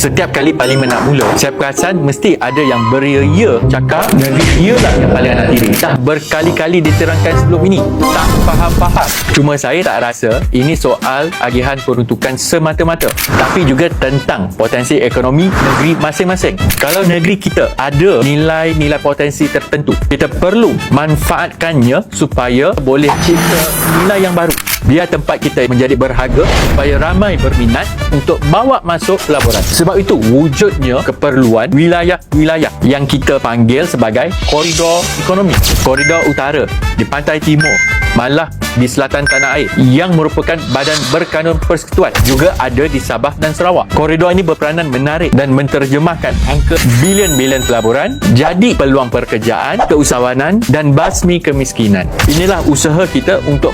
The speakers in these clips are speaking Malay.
Setiap kali parlimen nak mula, saya perasan mesti ada yang beria-ia cakap negeri ialah yang paling anak tiri. Dah berkali-kali diterangkan sebelum ini. Tak faham-faham. Cuma saya tak rasa ini soal agihan peruntukan semata-mata. Tapi juga tentang potensi ekonomi negeri masing-masing. Kalau negeri kita ada nilai-nilai potensi tertentu, kita perlu manfaatkannya supaya boleh cipta nilai yang baru. Biar tempat kita menjadi berharga supaya ramai berminat untuk bawa masuk laboran. Sebab itu wujudnya keperluan wilayah-wilayah yang kita panggil sebagai koridor ekonomi. Koridor utara di pantai timur malah di selatan tanah air yang merupakan badan berkanun persekutuan juga ada di Sabah dan Sarawak. Koridor ini berperanan menarik dan menterjemahkan angka bilion-bilion pelaburan jadi peluang pekerjaan, keusahawanan dan basmi kemiskinan. Inilah usaha kita untuk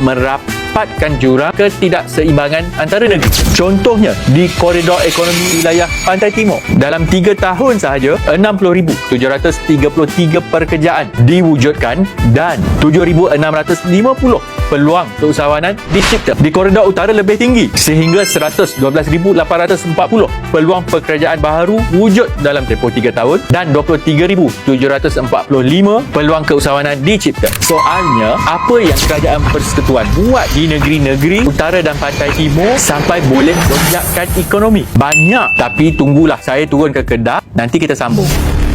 merapatkan jurang ketidakseimbangan antara negeri. Contohnya di koridor ekonomi wilayah Pantai Timur dalam 3 tahun sahaja 60,733 pekerjaan diwujudkan dan 7,650 peluang keusahawanan dicipta. Di koridor utara lebih tinggi sehingga 112,840 peluang pekerjaan baru wujud dalam tempoh 3 tahun dan 23,745 peluang keusahawanan dicipta. Soalnya, apa yang kerajaan persekutuan buat negeri-negeri utara dan pantai timur sampai boleh lonjakkan ekonomi? Banyak. Tapi tunggulah saya turun ke Kedah, nanti kita sambung.